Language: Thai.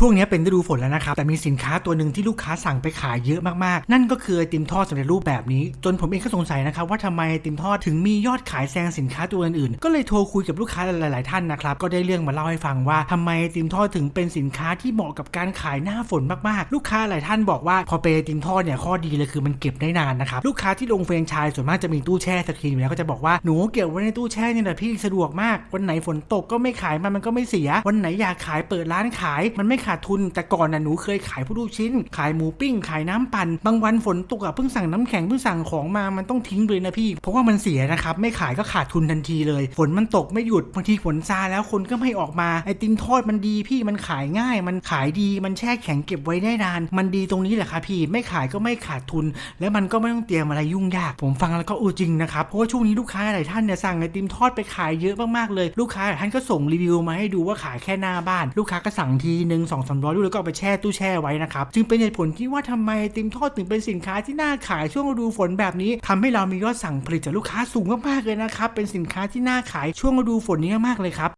ช่วงนี้เป็นฤดูฝนแล้วนะครับ แต่มีสินค้าตัวหนึ่งที่ลูกค้าสั่งไปขายเยอะมากๆ นั่นก็คือไอติมทอดสำเร็จรูปแบบนี้ จนผมเองก็สงสัยนะครับว่าทำไมไอติมทอดถึงมียอดขายแซงสินค้าตัวอื่นๆ ก็เลยโทรคุยกับลูกค้าหลายๆท่านนะครับ ก็ได้เรื่องมาเล่าให้ฟังว่าทำไมไอติมทอดถึงเป็นสินค้าที่เหมาะกับการขายหน้าฝนมากๆ ลูกค้าหลายท่านบอกว่าพอเป็นไอติมทอดเนี่ยข้อดีเลยคือมันเก็บได้นานนะครับ ลูกค้าที่ลงเฟรนไชส์ส่วนมากจะมีตู้แช่สกรีนอยู่แล้วก็จะบอกว่าหนูเก็บไว้ในตู้แช่นี่แหละพี่สะดวกมาก วันไหนฝนตกก็ไม่ขายมันมันก็ไม่เสีย วันไหนอยากขายเปิดร้านขายมันไม่ขาดทุน แต่ก่อนน่ะหนูเคยขายผู้ลูกชิ้น ขายหมูปิ้ง ขายน้ำปั่น บางวันฝนตกอะเพิ่งสั่งน้ำแข็งเพิ่งสั่งของมา มันต้องทิ้งเลยนะพี่ เพราะว่ามันเสียนะครับ ไม่ขายก็ขาดทุนทันทีเลย ฝนมันตกไม่หยุด บางทีฝนซาแล้วคนก็ไม่ออกมา ไอติมทอดมันดีพี่มันขายง่าย มันขายดี มันแช่แข็งเก็บไว้ได้นาน มันดีตรงนี้แหละครับพี่ ไม่ขายก็ไม่ขาดทุน และมันก็ไม่ต้องเตรียมอะไรยุ่งยาก ผมฟังแล้วก็เออจริงนะครับ เพราะว่าช่วงนี้ลูกค้าหลายท่านเนี่ยสั่งไอติมทอดไปขายเยอะมากๆเลย ลูกค้าหลายท่านก็ส่งรีวิวมาให้ดูว่าขายแค่หน้าบ้าน ลูกค้าก็สั่งทีหนึ่งสองสามร้อยลูกแล้วก็เอาไปแช่ตู้แช่ไว้นะครับจึงเป็นเหตุผลที่ว่าทำไมไอติมทอดถึงเป็นสินค้าที่น่าขายช่วงฤดูฝนแบบนี้ทำให้เรามียอดสั่งผลิตจากลูกค้าสูงมากๆเลยนะครับเป็นสินค้าที่น่าขายช่วงฤดูฝนนี้มากๆเลยครับ